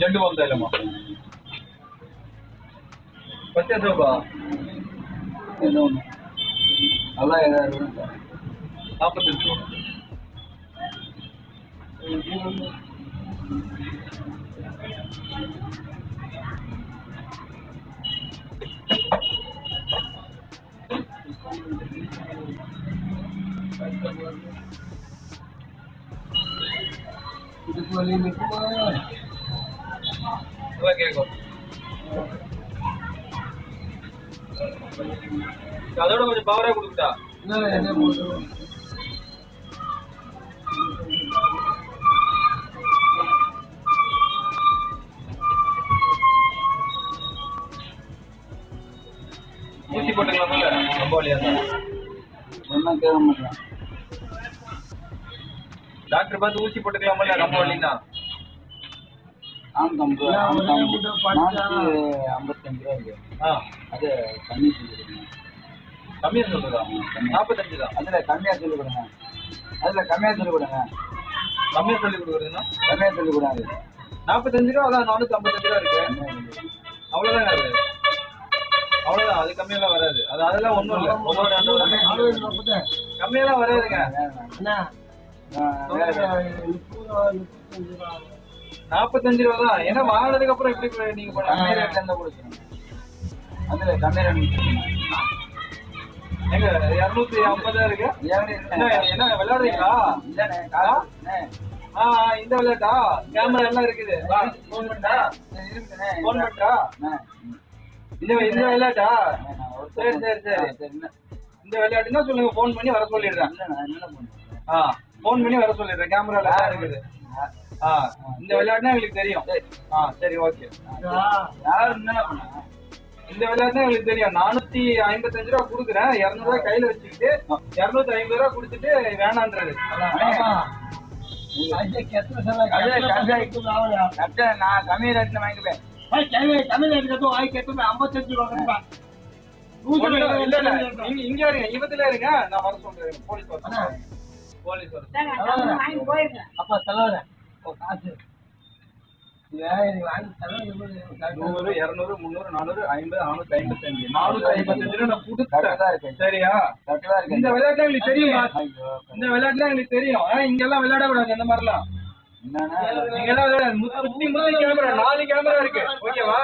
जंड बांधायला मग ಪಂಚದೊಬ್ಬ ಏನು ಅಲ್ಲ ಏನಾದ್ರು ಅಂತ ನಾಪತ್ತೆಂಟು ಇದು ಲಿಮಿಟ್ கேட்கும் அதோட கொஞ்சம் பவரா கொடுக்குதா ஊசி போட்டுக்கலாம்ல? ரொம்ப வழியா தான் கேட்க மாட்டேன் டாக்டர் பார்த்து ஊசி போட்டுக்கலாம்ல? ரொம்ப வழினா ஆம் தம்பு ஆம் தம்பு. நானூற்றி ஐம்பத்தஞ்சு ரூபா இருக்கு. ஆ. அது கம்மி சொல்லி கொடுங்க கம்மியா. சொல்லுதா நாற்பத்தஞ்சு தான். அதில் கம்மியாக சொல்லி கொடுங்க அதில் கம்மியாக சொல்லி கொடுங்க கம்மியா சொல்லி கொடுக்குறதுன்னா கம்மியாக சொல்லி கொடுங்க நாற்பத்தஞ்சு ரூபா அதான் நானூத்தி ஐம்பத்தஞ்சு ரூபா இருக்கு. அவ்வளவுதான் அது? அவ்வளவுதான் அது கம்மியெல்லாம் வராது. அது அதெல்லாம் ஒண்ணும் இல்ல. ஒவ்வொரு கம்மியெல்லாம் வராதுங்க. நாற்பத்தஞ்சு ரூபா தான். ஏன்னா வாங்கினதுக்கு அப்புறம் எப்படி நீங்க கம்மி ரேட்ல இருந்தால் கொடுக்குறேன் அதில் கம்மி ரேட் எங்க? இருநூத்தி ஐம்பதா இருக்கு? என்ன விளையாடுறீங்களா? ஆ? இந்த விளையாட்டா? கேமரா எல்லாம் இருக்குது. வா போன் பண்ணா இருக்குண்ணே போன் பண்ணா இந்த இந்த விளையாட்டா? சரி சரி சரி. இந்த. விளையாட்டுன்னா சொல்லுங்க போன் பண்ணி வர சொல்லிடுறேன். ஆ போன் பண்ணி வர சொல்லிடுறேன். கேமரா எல்லாம் இருக்குது. இந்த விளையாட்டுனா எங்களுக்கு தெரியும். ஆ சரி ஓகே இந்த விளையாட்டு எங்களுக்கு தெரியும். நானூத்தி ஐம்பத்தஞ்சு ரூபா கொடுக்குறேன். இருநூறு ரூபாய் கையில வச்சுக்கிட்டு இருநூத்தி ஐம்பது ரூபா கொடுத்துட்டு வேணான்றது நான் கம்மி ரேட்ல வாங்கிப்பேன். இல்ல இல்ல. நீங்க இங்க இருங்க. இவத்துல இருங்க. நான் வர சொல்றேன். போலீஸ் வர போலீஸ் வர அப்பா தலைவர காசு வாங்கி தலைவர் நூறு இருநூறு முந்நூறு நானூறு ஐம்பது நானூத்தி ஐம்பத்தஞ்சு. நானூத்தி ஐம்பத்தஞ்சு நான் கரெக்டா தான் கொடுத்துட்டேன் இருக்கு. சரியா? கரெக்டா இருக்கு இந்த விளையாட்டு எங்களுக்கு தெரியுமா இந்த விளையாட்டுல எங்களுக்கு தெரியும். ஆனா இங்க எல்லாம் விளையாட கூடாது அந்த மாதிரிலாம். என்னன்னா நீங்க எல்லாம் விளையாட முத்தி கேமரா நாலு கேமரா இருக்கு. ஓகேவா?